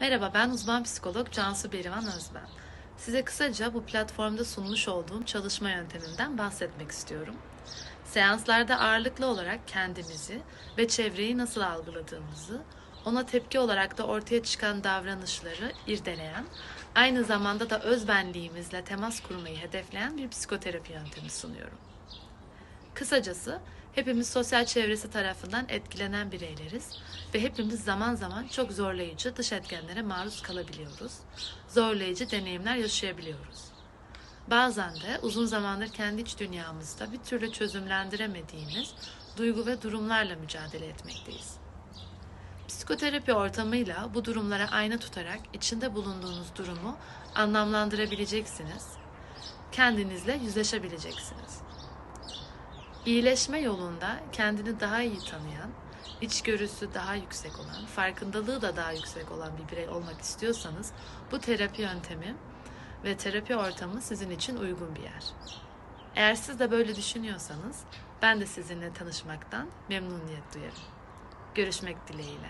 Merhaba ben uzman psikolog Cansu Berivan Özben. Size kısaca bu platformda sunmuş olduğum çalışma yönteminden bahsetmek istiyorum. Seanslarda ağırlıklı olarak kendimizi ve çevreyi nasıl algıladığımızı, ona tepki olarak da ortaya çıkan davranışları irdeleyen, aynı zamanda da özbenliğimizle temas kurmayı hedefleyen bir psikoterapi yöntemi sunuyorum. Kısacası hepimiz sosyal çevresi tarafından etkilenen bireyleriz ve hepimiz zaman zaman çok zorlayıcı dış etkenlere maruz kalabiliyoruz. Zorlayıcı deneyimler yaşayabiliyoruz. Bazen de uzun zamandır kendi iç dünyamızda bir türlü çözümlendiremediğimiz duygu ve durumlarla mücadele etmekteyiz. Psikoterapi ortamıyla bu durumlara ayna tutarak içinde bulunduğunuz durumu anlamlandırabileceksiniz. Kendinizle yüzleşebileceksiniz. İyileşme yolunda kendini daha iyi tanıyan, içgörüsü daha yüksek olan, farkındalığı da daha yüksek olan bir birey olmak istiyorsanız bu terapi yöntemi ve terapi ortamı sizin için uygun bir yer. Eğer siz de böyle düşünüyorsanız ben de sizinle tanışmaktan memnuniyet duyarım. Görüşmek dileğiyle.